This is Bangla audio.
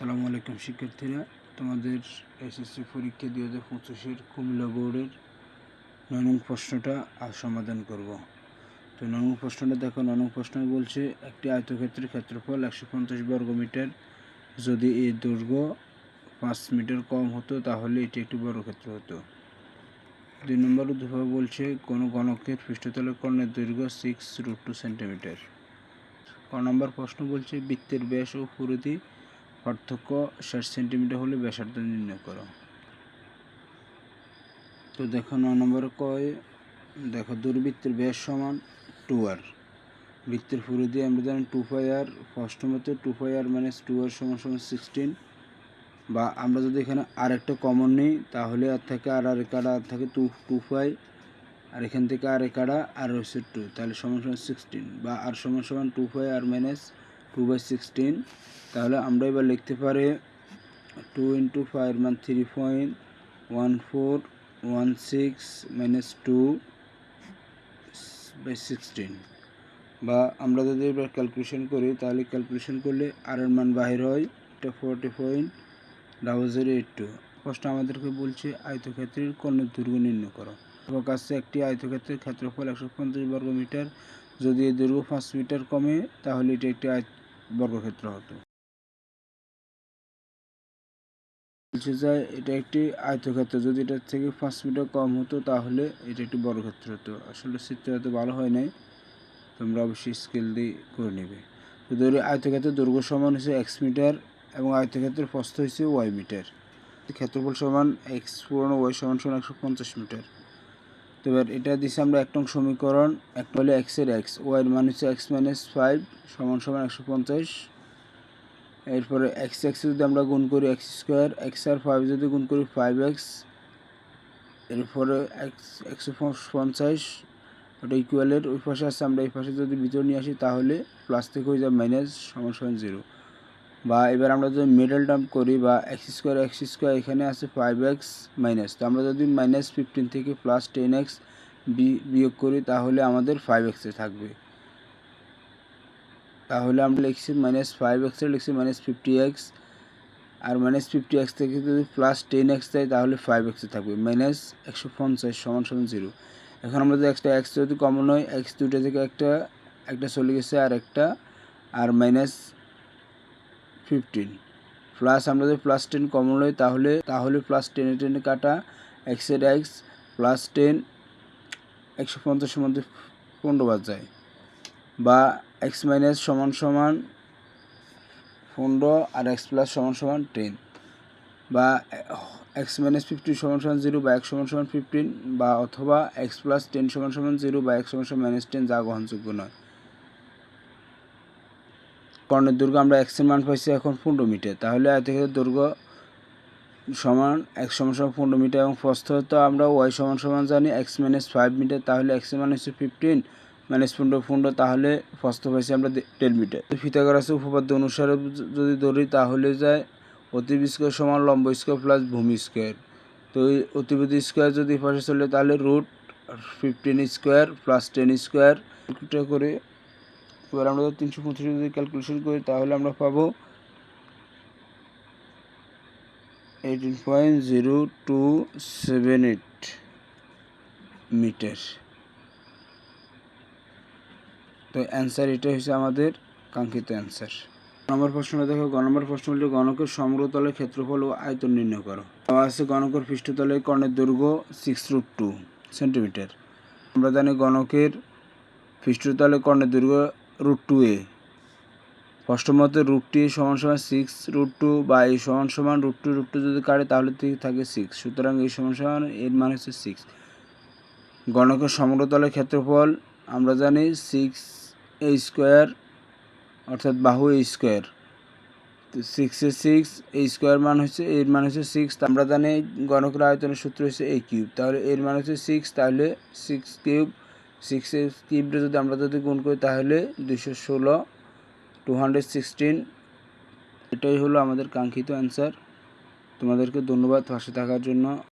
সালামু আলাইকুম, শিক্ষার্থীরা। তোমাদের এসএসসি পরীক্ষা দুই হাজার পঁচিশের কুমিল্লা বোর্ডের নয় প্রশ্নটা আজ সমাধান করব। তো নয় প্রশ্নটা দেখো নয় প্রশ্ন বলছে, একটি আয়তক্ষেত্রের ক্ষেত্রফল একশো পঞ্চাশ বর্গ মিটার। যদি এই দৈর্ঘ্য পাঁচ মিটার কম হতো, তাহলে এটি একটি বর্গক্ষেত্র হতো। দুই নম্বর উদ্ভাব বলছে, কোনো গণকের পৃষ্ঠতলের কর্ণের দৈর্ঘ্য সিক্স রুট টু সেন্টিমিটার ক নম্বর প্রশ্ন বলছে, বৃত্তের ব্যাস ও পরিধি পার্থক্য ষাট সেন্টিমিটার হলে ব্যাসার্ধ নির্ণয় করো। তো দেখো ন নম্বর কয়, দেখো দুর্বৃত্তের ব্যাস সমান টু আর বৃত্তের দিয়ে আমরা জানি টু ফাই আর ফার্স্ট মতে two pi r minus two r সমান সমান সিক্সটিন বা আমরা যদি এখানে আর একটা কমন নিই, তাহলে আর থেকে আর আর কাটা আর থাকে টু টু ফাই আর এখান থেকে আর কাটা আর হচ্ছে টু তাহলে সমান সমান সিক্সটিন বা আর সমান সমান two pi r minus two by sixteen তাহলে আমরা এবার লিখতে পারি টু ইন্টু ফাইভ মান three point one four one six minus two by sixteen বা আমরা যদি এবার ক্যালকুলেশন করি, তাহলে ক্যালকুলেশন করলে আর এর মান বাহির হয়, এটা forty point double zero eight two first আমাদেরকে বলছে আয়তক্ষেত্রের কর্ণের দৈর্ঘ্য নির্ণয় করো। এবং কাছে একটি আয়তক্ষেত্রের ক্ষেত্রফল একশো পঞ্চাশ বর্গ মিটার যদি এর দৈর্ঘ্য পাঁচ মিটার কমে, তাহলে এটি একটি আয়ত বর্গক্ষেত্র হতো। বলছে যে এটা একটি আয়তক্ষেত্র, যদি এটার থেকে পাঁচ মিটার কম হতো তাহলে এটা একটি বর্গক্ষেত্র হতো। আসলে চিত্র এত ভালো হয় নাই, তোমরা অবশ্যই স্কেল দিয়ে করে নেবে। তো ধরে আয়তক্ষেত্রের দৈর্ঘ্য সমান হচ্ছে এক্স মিটার এবং আয়তক্ষেত্রের প্রস্থ হচ্ছে ওয়াই মিটার, ক্ষেত্রফল সমান এক্স পূর্ণ ওয়াই সমান সমান একশো পঞ্চাশ মিটার। তো এবার এটা দিচ্ছে আমরা এক নং সমীকরণ একটা হলে এক্সের এক্স ওয়াইয়ের মান হচ্ছে এক্স মাইনাস ফাইভ সমান সমান একশো পঞ্চাশ। এরপরে এক্স এক্স যদি আমরা গুণ করি এক্স স্কোয়ার এক্স আর ফাইভ যদি গুণ করি ফাইভ এক্স এরপরে এক্স একশো পঞ্চাশ, ওটা ইকুয়ালের ওই পাশে আসছে আমরা এই পাশে যদি ভিতরে নিয়ে আসি, তাহলে প্লাস থেকে হয়ে যাবে মাইনাস সমান সমান জিরো বা এবার আমরা যদি মিডল টার্ম করি বা এক্স স্কোয়ার এক্স স্কোয়ার এখানে আছে ফাইভ এক্স মাইনাস তো আমরা যদি মাইনাস ফিফটিন থেকে প্লাস টেন এক্স বিয়োগ করি, তাহলে আমাদের ফাইভ এক্সে থাকবে। তাহলে আমরা লিখছি মাইনাস ফাইভ এক্সে লিখছি মাইনাস ফিফটি এক্স আর মাইনাস ফিফটি এক্স থেকে যদি প্লাস টেন এক্স দেয়, তাহলে ফাইভ এক্সে থাকবে মাইনাস একশো পঞ্চাশ সমান সমান জিরো এখন আমরা যদি একটা এক্স যদি কমন হয় এক্স দুটো থেকে একটা একটা চলে গেছে আর একটা, আর মাইনাস ফিফটিন প্লাস আমরা যদি প্লাস টেন কমন হয় তাহলে তাহলে প্লাস টেনে টেনে কাটা এক্সের এক্স প্লাস টেন একশো পঞ্চাশের মধ্যে পনেরো বাদ যায়। বা এক্স মাইনাস সমান সমান পনেরো আর এক্স প্লাস সমান সমান টেন বা এক্স মাইনাস ফিফটিন সমান সমান জিরো বা এক্স সমান সমান ফিফটিন বা অথবা এক্স প্লাস টেন সমান সমান জিরো বা এক্স সমান সমান মাইনাস টেন যা গ্রহণযোগ্য নয়। কর্ণের দৈর্ঘ্য আমরা এক্সের মান পাইছি এখন পনেরো মিটার। তাহলে আয়তক্ষেত্রের দৈর্ঘ্য সমান এক্স সমান সমান পনেরো মিটার এবং প্রস্থ তো আমরা ওয়াই সমান সমান জানি, এক্স মাইনাস ফাইভ মিটার, তাহলে এক্সের মান হচ্ছে ফিফটিন মাইনাস পনেরো পনেরো, তাহলে প্রস্থ পাইছি আমরা টেন মিটার। ফিতাগরাসের উপপাদ্য অনুসারে যদি ধরি, তাহলে যায় অতিব স্কোয়ার সমান লম্ব স্কোয়ার প্লাস ভূমি স্কোয়ার তো এই অতিবেদ স্কোয়ার যদি পাশে চলে, তাহলে root fifteen square plus ten square করে এবার আমরা তিনশো পঁচিশ যদি ক্যালকুলেশন করি, তাহলে আমরা পাবো eighteen point zero two seven eight metre তো অ্যান্সার এটা হচ্ছে আমাদের কাঙ্ক্ষিত অ্যান্সার নম্বর প্রশ্নটা দেখো, গ নম্বর প্রশ্ন হলো গণকের সমগ্রতলের ক্ষেত্রফল ও আয়তন নির্ণয় করো। আছে গণকের পৃষ্ঠতলের কর্ণের দৈর্ঘ্য সিক্স রুট টু সেন্টিমিটার আমরা জানি গণকের পৃষ্ঠতলের কর্ণের দৈর্ঘ্য রুট টু এ মতে রুট টি সমান সমান সিক্স রুট টু বা এই সমান সমান রুট টু রুট টু যদি কাটে, তাহলে থাকে সিক্স সুতরাং এই সমান সমান এর মান হচ্ছে সিক্স গণকের সমগ্রতলের ক্ষেত্রফল আমরা জানি সিক্স এ স্কোয়ার অর্থাৎ বাহু এ স্কোয়ার সিক্সে সিক্স এই স্কোয়ার মান হচ্ছে এর মান হচ্ছে সিক্স আমরা জানি গণকের আয়তনের সূত্র হচ্ছে এই কিউব তাহলে এর মান হচ্ছে সিক্স তাহলে সিক্স কিউব সিক্স কিউবটা যদি আমরা যদি গুণ করি, তাহলে দুশো ষোলো টু হান্ড্রেড সিক্সটিন এটাই হলো আমাদের কাঙ্ক্ষিত অ্যান্সার তোমাদেরকে ধন্যবাদ পাশে থাকার জন্য।